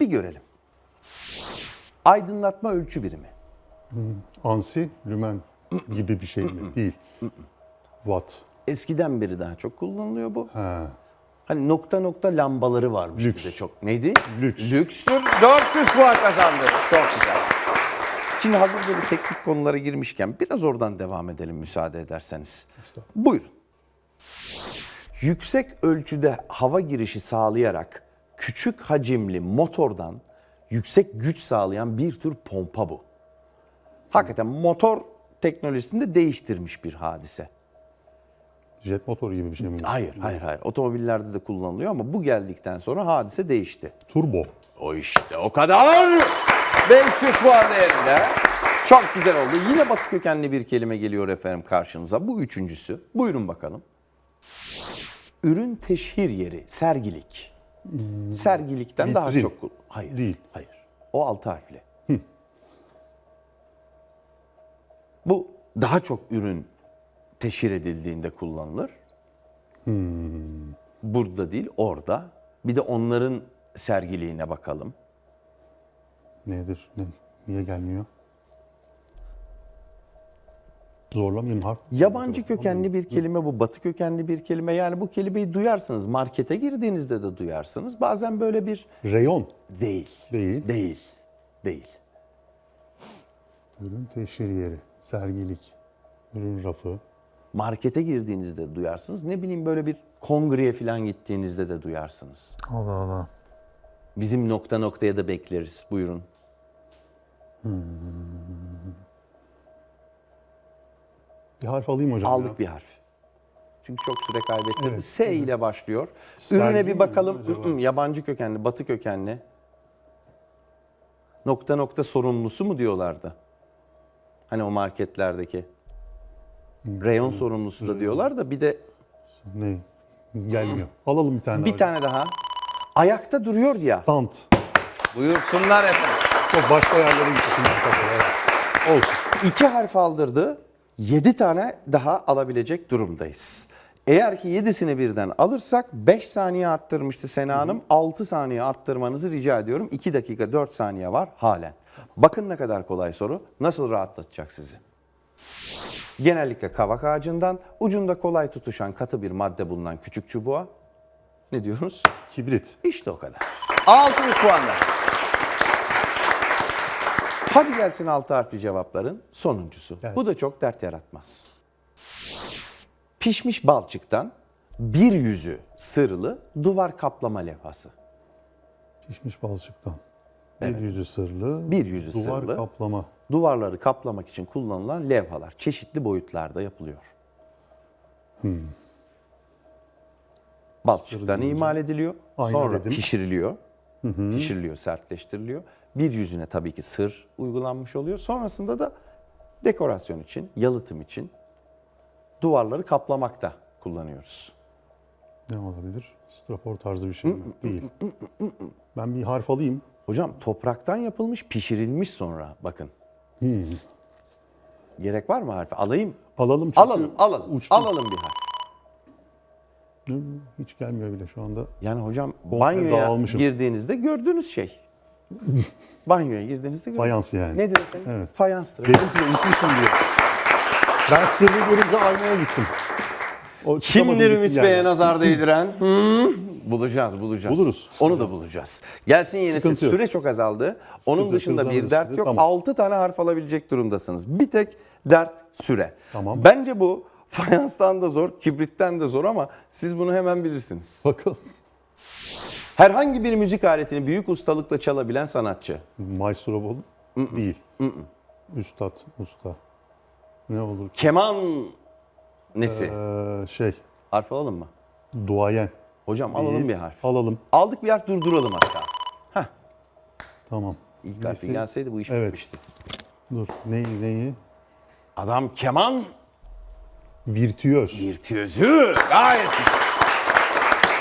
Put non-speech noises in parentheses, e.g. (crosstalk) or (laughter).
Bir görelim. Aydınlatma ölçü birimi. Ansi, lümen gibi bir şey mi? Değil. Watt. Eskiden beri daha çok kullanılıyor bu. Ha. Hani nokta nokta lambaları varmış Lüks. bir de çok. Neydi? Lüks. Lükstür. 400 puan kazandı. Çok güzel. Şimdi hazır böyle teknik konulara girmişken biraz oradan devam edelim müsaade ederseniz. Buyurun. Yüksek ölçüde hava girişi sağlayarak küçük hacimli motordan yüksek güç sağlayan bir tür pompa bu. Hakikaten motor teknolojisini de değiştirmiş bir hadise. Jet motor gibi bir şey mi? Hayır, hayır, hayır. Otomobillerde de kullanılıyor ama bu geldikten sonra hadise değişti. Turbo. O işte o kadar. 500 puan değerinde. Çok güzel oldu. Yine batı kökenli bir kelime geliyor efendim karşınıza. Bu üçüncüsü. Buyurun bakalım. Ürün teşhir yeri, sergilik. Sergilikten daha Vitrin. çok... kul- Hayır. Değil. Hayır. O altı harfli. Bu daha çok ürün teşhir edildiğinde kullanılır. Burada değil, orada. Bir de onların sergiliğine bakalım. Nedir? Ne? Niye gelmiyor? Zorlamayayım harf. Yabancı kökenli bir kelime bu, batı kökenli bir kelime. Yani bu kelimeyi duyarsınız, markete girdiğinizde de duyarsınız. Bazen böyle bir Reyon. değil, Değil. değil, değil. Ürün teşhir yeri. Sergilik. Ürün rafı. Markete girdiğinizde duyarsınız. Ne bileyim böyle bir kongreye falan gittiğinizde de duyarsınız. Allah Allah. Bizim nokta noktaya da bekleriz. Buyurun. Bir harf alayım hocam. Aldık ya. bir harf. Çünkü çok süre kaybettirdi. Evet. S ile başlıyor. Sergi Ürüne bir bakalım. Yabancı kökenli, batı kökenli. Nokta nokta sorumlusu mu diyorlardı? Hani o marketlerdeki. Reyon sorumlusu da diyorlar da bir de Ne? Gelmiyor. Alalım bir tane bir daha. tane daha. Ayakta duruyor ya. Stand. Buyursunlar efendim. Çok başka yerlere. Evet. Olsun. İki harf aldırdı. Yedi tane daha alabilecek durumdayız. Eğer ki yedisini birden alırsak 5 saniye arttırmıştı Sena Hanım. 6 saniye arttırmanızı rica ediyorum. 2 dakika 4 saniye var halen. Bakın ne kadar kolay soru. Nasıl rahatlatacak sizi? Genellikle kavak ağacından ucunda kolay tutuşan katı bir madde bulunan küçük çubuğa ne diyoruz? Kibrit. İşte o kadar. 600 puanla. Hadi gelsin altı harfli cevapların sonuncusu. Gelsin. Bu da çok dert yaratmaz. Pişmiş balçıktan bir yüzü sırlı duvar kaplama levhası. Pişmiş balçıktan. Bir yüzü sırlı. Bir yüzü duvar sırlı. kaplama. Duvarları kaplamak için kullanılan levhalar çeşitli boyutlarda yapılıyor. Balçıktan Sırlı imal ediliyor. Ayna sonra dedim. pişiriliyor. Pişiriliyor, sertleştiriliyor. Bir yüzüne tabii ki sır uygulanmış oluyor. Sonrasında da dekorasyon için, yalıtım için duvarları kaplamakta kullanıyoruz. Ne olabilir? Strapor tarzı bir şey mi? Değil. Ben bir harf alayım. Hocam topraktan yapılmış, pişirilmiş sonra bakın. Gerek var mı harfi? Alayım. Alalım çünkü Alalım, alalım. uçtu. Alalım bir harf. Hiç gelmiyor bile şu anda. Yani hocam banyoya dağılmışım. girdiğinizde gördüğünüz şey. (laughs) banyoya girdiğinizde gördüğünüz. Fayans yani. Nedir efendim? Evet. Fayanstır. Dedim size unutmuşum diye. Ben sırrı görünce aynaya gittim. O Kimdir Ümit yani. Bey'e nazar değdiren? Hı? (laughs) Bulacağız, bulacağız. Buluruz. Onu da bulacağız. Gelsin yenisi. Sıkıntı yok. Süre çok azaldı. Onun yok, dışında bir dert yok. tamam. 6 tane harf alabilecek durumdasınız. Bir tek dert süre. Tamam. Bence bu fayanstan da zor, kibritten de zor ama siz bunu hemen bilirsiniz. Bakalım. Herhangi bir müzik aletini büyük ustalıkla çalabilen sanatçı. Maestro bol değil. Üstad, usta. Ne olur? Keman nesi? Ee, şey, Harf alalım mı? duayen. Hocam alalım Değil. bir harf. Alalım. Aldık bir harf durduralım hatta. Heh, Tamam. ilk harfi Nesi? gelseydi bu iş Evet. bitmişti. Dur. Neyi, neyi? Adam keman Virtüöz. virtüözü. Gayet güzel.